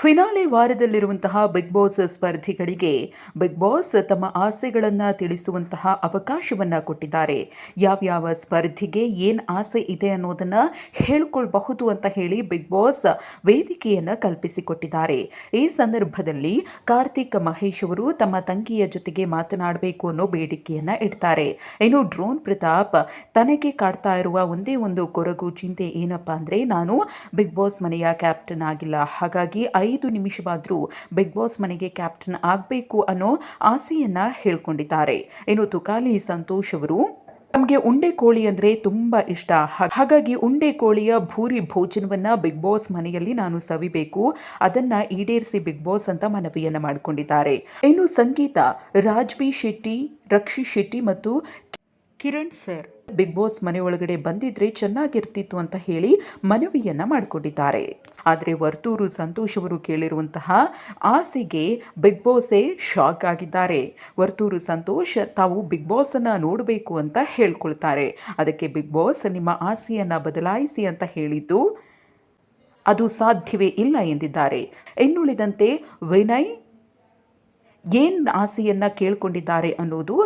Finale ವಾರದಲ್ಲಿರುವಂತಹ Bigg Boss ಸ್ಪರ್ಧಿಗಳಿಗೆ Bigg Boss ತಮ್ಮ ಆಸೆಗಳನ್ನು ತಿಳಿಸುವಂತಹ ಅವಕಾಶವನ್ನು ಕೊಟ್ಟಿದ್ದಾರೆ. ಯಾವ್ಯಾವ ಸ್ಪರ್ಧಿಗೆ ಏನು ಆಸೆ ಇದೆ ಅನ್ನೋದನ್ನು ಹೇಳ್ಕೊಳ್ಬಹುದು ಅಂತ ಹೇಳಿ ಬಿಗ್ ಬಾಸ್ ವೇದಿಕೆಯನ್ನು ಕಲ್ಪಿಸಿಕೊಟ್ಟಿದ್ದಾರೆ. ಈ ಸಂದರ್ಭದಲ್ಲಿ ಕಾರ್ತಿಕ್ ಮಹೇಶ್ ಅವರು ತಮ್ಮ ತಂಗಿಯ ಜೊತೆಗೆ ಮಾತನಾಡಬೇಕು ಅನ್ನೋ ಬೇಡಿಕೆಯನ್ನು ಇಡ್ತಾರೆ. ಇನ್ನು ಡ್ರೋನ್ ಪ್ರತಾಪ್ ತನಗೆ ಕಾಡ್ತಾ ಇರುವ ಒಂದೇ ಒಂದು ಕೊರಗು ಚಿಂತೆ ಏನಪ್ಪಾ ಅಂದರೆ, ನಾನು ಬಿಗ್ ಬಾಸ್ ಮನೆಯ ಕ್ಯಾಪ್ಟನ್ ಆಗಿಲ್ಲ. ಹಾಗಾಗಿ ಐದು ನಿಮಿಷವಾದರೂ ಬಿಗ್ ಬಾಸ್ ಮನೆಗೆ ಕ್ಯಾಪ್ಟನ್ ಆಗಬೇಕು ಅನ್ನೋ ಆಸೆಯನ್ನ ಹೇಳ್ಕೊಂಡಿದ್ದಾರೆ. ಇನ್ನು ತುಕಾಲಿ ಸಂತೋಷ್ ಅವರು, ನಮಗೆ ಉಂಡೆ ಕೋಳಿ ಅಂದರೆ ತುಂಬ ಇಷ್ಟ. ಹಾಗಾಗಿ ಉಂಡೆ ಕೋಳಿಯ ಭೂರಿ ಭೋಜನವನ್ನು ಬಿಗ್ ಬಾಸ್ ಮನೆಯಲ್ಲಿ ನಾನು ಸವಿಬೇಕು. ಅದನ್ನು ಈಡೇರಿಸಿ ಬಿಗ್ ಬಾಸ್ ಅಂತ ಮನವಿಯನ್ನು ಮಾಡಿಕೊಂಡಿದ್ದಾರೆ. ಇನ್ನು ಸಂಗೀತ, ರಾಜ್ಬಿ ಶೆಟ್ಟಿ, ರಕ್ಷಿ ಶೆಟ್ಟಿ ಮತ್ತು ಕಿರಣ್ ಸರ್. ಬಿಗ್ ಬಾಸ್ ಮನೆ ಒಳಗಡೆ ಬಂದಿದ್ರೆ ಚೆನ್ನಾಗಿರ್ತಿತ್ತು ಅಂತ ಹೇಳಿ ಮನವಿಯನ್ನ ಮಾಡಿಕೊಂಡಿದ್ದಾರೆ. ಆದರೆ ವರ್ತೂರು ಸಂತೋಷ್ ಅವರು ಕೇಳಿರುವಂತಹ ಆಸೆಗೆ ಬಿಗ್ ಬಾಸೇ ಶಾಕ್ ಆಗಿದ್ದಾರೆ. ವರ್ತೂರು ಸಂತೋಷ್ ತಾವು ಬಿಗ್ ಬಾಸನ್ನು ನೋಡಬೇಕು ಅಂತ ಹೇಳ್ಕೊಳ್ತಾರೆ. ಅದಕ್ಕೆ ಬಿಗ್ ಬಾಸ್ ನಿಮ್ಮ ಆಸೆಯನ್ನು ಬದಲಾಯಿಸಿ ಅಂತ ಹೇಳಿದ್ದು ಅದು ಸಾಧ್ಯವೇ ಇಲ್ಲ ಎಂದಿದ್ದಾರೆ. ಇನ್ನುಳಿದಂತೆ ವಿನಯ್ ಏನ್ ಆಸೆಯನ್ನು ಕೇಳಿಕೊಂಡಿದ್ದಾರೆ ಅನ್ನೋದು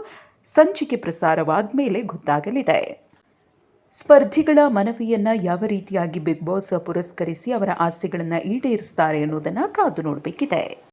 ಸಂಚಿಕೆ ಪ್ರಸಾರವಾದ ಮೇಲೆ ಗೊತ್ತಾಗಲಿದೆ. ಸ್ಪರ್ಧಿಗಳ ಮನವಿಯನ್ನ ಯಾವ ರೀತಿಯಾಗಿ ಬಿಗ್ ಬಾಸ್ ಪುರಸ್ಕರಿಸಿ ಅವರ ಆಸೆಗಳನ್ನು ಈಡೇರಿಸ್ತಾರೆ ಅನ್ನೋದನ್ನು ಕಾದು ನೋಡಬೇಕಿದೆ.